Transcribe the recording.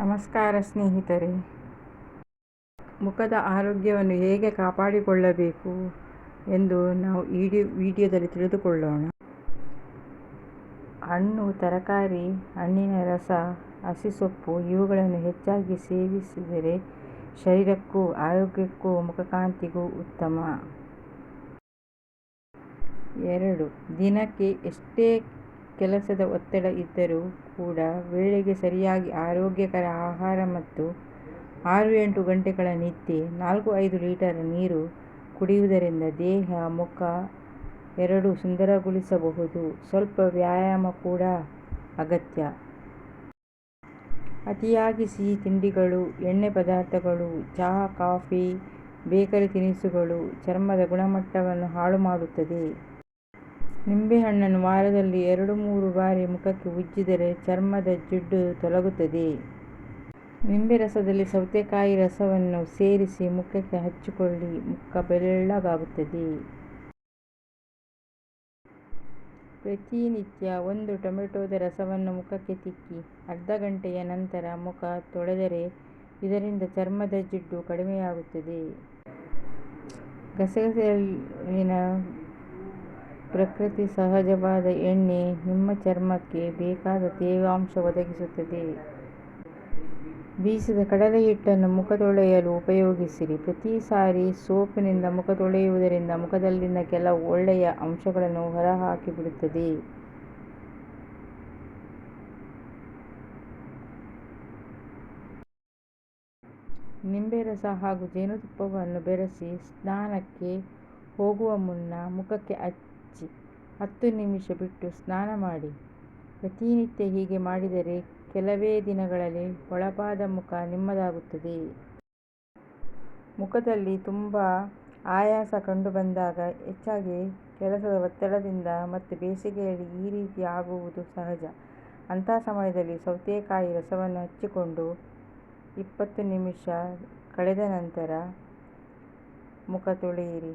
ನಮಸ್ಕಾರ ಸ್ನೇಹಿತರೆ. ಮುಖದ ಆರೋಗ್ಯವನ್ನು ಹೇಗೆ ಕಾಪಾಡಿಕೊಳ್ಳಬೇಕು ಎಂದು ನಾವು ಈ ವಿಡಿಯೋದಲ್ಲಿ ತಿಳಿದುಕೊಳ್ಳೋಣ. ಹಣ್ಣು, ತರಕಾರಿ, ಹಣ್ಣಿನ ರಸ, ಹಸಿ ಸೊಪ್ಪು ಇವುಗಳನ್ನು ಹೆಚ್ಚಾಗಿ ಸೇವಿಸಿದರೆ ಶರೀರಕ್ಕೂ ಆರೋಗ್ಯಕ್ಕೂ ಮುಖಕಾಂತಿಗೂ ಉತ್ತಮ. ಎರಡು, ದಿನಕ್ಕೆ ಎಷ್ಟೇ ಕೆಲಸದ ಒತ್ತಡ ಇದ್ದರೂ ಕೂಡ ವೇಳೆಗೆ ಸರಿಯಾಗಿ ಆರೋಗ್ಯಕರ ಆಹಾರ ಮತ್ತು ಆರು ಎಂಟು ಗಂಟೆಗಳ ನಿದ್ದೆ, ನಾಲ್ಕು ಐದು ಲೀಟರ್ ನೀರು ಕುಡಿಯುವುದರಿಂದ ದೇಹ, ಮುಖ ಎರಡೂ ಸುಂದರಗೊಳಿಸಬಹುದು. ಸ್ವಲ್ಪ ವ್ಯಾಯಾಮ ಕೂಡ ಅಗತ್ಯ. ಅತಿಯಾಗಿ ಸಿಹಿ ತಿಂಡಿಗಳು, ಎಣ್ಣೆ ಪದಾರ್ಥಗಳು, ಚಹಾ, ಕಾಫಿ, ಬೇಕರಿ ತಿನಿಸುಗಳು ಚರ್ಮದ ಗುಣಮಟ್ಟವನ್ನು ಹಾಳು ಮಾಡುತ್ತದೆ. ನಿಂಬೆಹಣ್ಣನ್ನು ವಾರದಲ್ಲಿ ಎರಡು ಮೂರು ಬಾರಿ ಮುಖಕ್ಕೆ ಉಜ್ಜಿದರೆ ಚರ್ಮದ ಜಿಡ್ಡು ತೊಲಗುತ್ತದೆ. ನಿಂಬೆ ರಸದಲ್ಲಿ ಸೌತೆಕಾಯಿ ರಸವನ್ನು ಸೇರಿಸಿ ಮುಖಕ್ಕೆ ಹಚ್ಚಿಕೊಳ್ಳಿ. ಮುಖ ಬೆಳ್ಳಗಾಗುತ್ತದೆ. ಪ್ರತಿನಿತ್ಯ ಒಂದು ಟೊಮೆಟೊದ ರಸವನ್ನು ಮುಖಕ್ಕೆ ತಿಕ್ಕಿ ಅರ್ಧ ಗಂಟೆಯ ನಂತರ ಮುಖ ತೊಳೆದರೆ ಇದರಿಂದ ಚರ್ಮದ ಜಿಡ್ಡು ಕಡಿಮೆಯಾಗುತ್ತದೆ. ಗಸಗಸೆಯಲ್ಲಿನ ಪ್ರಕೃತಿ ಸಹಜವಾದ ಎಣ್ಣೆ ನಿಮ್ಮ ಚರ್ಮಕ್ಕೆ ಬೇಕಾದ ತೇವಾಂಶ ಒದಗಿಸುತ್ತದೆ. ಬೀಸಿದ ಕಡಲೆ ಹಿಟ್ಟನ್ನು ಮುಖ ತೊಳೆಯಲು ಉಪಯೋಗಿಸಿರಿ. ಪ್ರತಿ ಸಾರಿ ಸೋಪಿನಿಂದ ಮುಖ ತೊಳೆಯುವುದರಿಂದ ಮುಖದಲ್ಲಿನ ಕೆಲವು ಒಳ್ಳೆಯ ಅಂಶಗಳನ್ನು ಹೊರಹಾಕಿಬಿಡುತ್ತದೆ. ನಿಂಬೆ ರಸ ಹಾಗೂ ಜೇನುತುಪ್ಪವನ್ನು ಬೆರೆಸಿ ಸ್ನಾನಕ್ಕೆ ಹೋಗುವ ಮುನ್ನ ಮುಖಕ್ಕೆ ಹಚ್ಚಿ, ಹತ್ತು ನಿಮಿಷ ಬಿಟ್ಟು ಸ್ನಾನ ಮಾಡಿ. ಪ್ರತಿನಿತ್ಯ ಹೀಗೆ ಮಾಡಿದರೆ ಕೆಲವೇ ದಿನಗಳಲ್ಲಿ ಹೊಳಪಾದ ಮುಖ ನಿಮ್ಮದಾಗುತ್ತದೆ. ಮುಖದಲ್ಲಿ ತುಂಬ ಆಯಾಸ ಕಂಡುಬಂದಾಗ ಹೆಚ್ಚಾಗಿ ಕೆಲಸದ ಒತ್ತಡದಿಂದ ಮತ್ತು ಬೇಸಿಗೆಯಲ್ಲಿ ಈ ರೀತಿ ಆಗುವುದು ಸಹಜ. ಅಂಥ ಸಮಯದಲ್ಲಿ ಸೌತೆಕಾಯಿ ರಸವನ್ನು ಹಚ್ಚಿಕೊಂಡು ಇಪ್ಪತ್ತು ನಿಮಿಷ ಕಳೆದ ನಂತರ ಮುಖ ತೊಳೆಯಿರಿ.